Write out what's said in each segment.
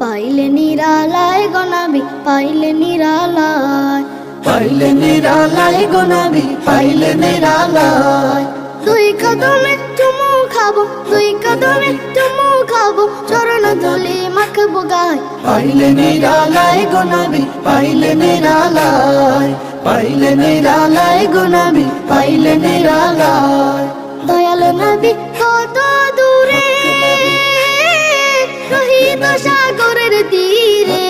পাইলে নিরালায় গনাবি পাইলে নিরালায়। পাইলে নিরালায় গোনাবি পাইলে নিরালায়। দুই কদমে চুমু খাব দুই কদমে চুমু খাব চরণ ধুলি মাখবো গায়। পাইলে নিরালায় গোনাবি পাইলে নিরালায়। পাইলে নিরালায় গোনাবি পাইলে নিরালায়। দয়াল নবী সাগরের তীরে।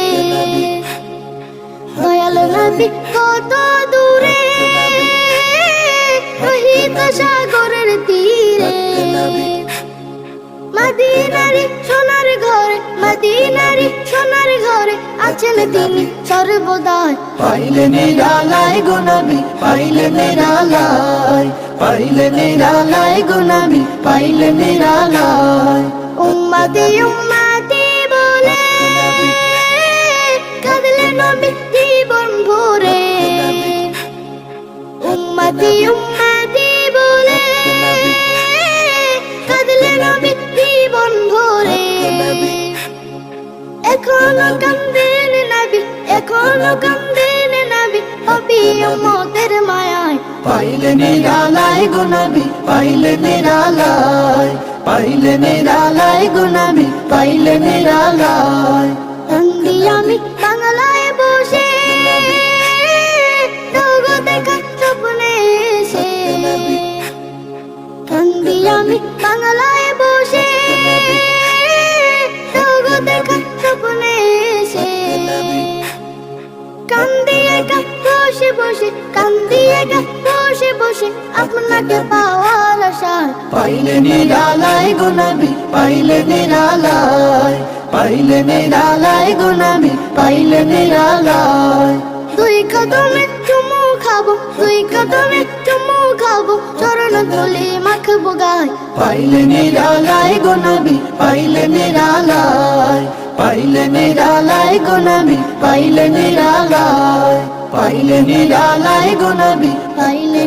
দয়াল নবী কত দূরে। রহিত সাগরের তীরে। মদিনারি সোনার ঘরে মদিনারি সোনার ঘরে আছেন তিনি সর্বদাই। পাইলে নিরালায় গোনাবি পাইলে নিরালায় পাইলে নিরালায় গোনাবি পাইলে নিরালায় উম্মতি উম্মতি কাঁদলে নবী জীবন ভরে। উম্মতি উম্মতি বলে কাঁদলে নবী জীবন ভরে। এখনও কান্দেন নবী, এখনও কান্দেন নবী, অবি উম্মতের মায়ায়। পাইলে নিরালায় গোনাবি পাইলে নিরালায় পাইলে নিরালায় গোনাবি পাইলে নিরালায়। আমি বাংলায় বসে দেখা স্বপ্নে এসে কান্দি একা বসে বসে কান্দি একা বসে বসে আপনাকে পাওয়ার আশায় পাইলে নিরালায় গোনাবি পাইলে নিরালায় পাইলে নিরালায় গোনাবি পাইলে নিরালায়। দুই কদমে চুমু খাব দুই কদমে খাব চরণ ধুলি মাখবো গায়। পাইলে নিরালায় নবী, পাইলে নিরালায়। পাইলে নিরালায় নবী, পাইলে নিরালায়। পাইলে নিরালায় নবী, পাইলে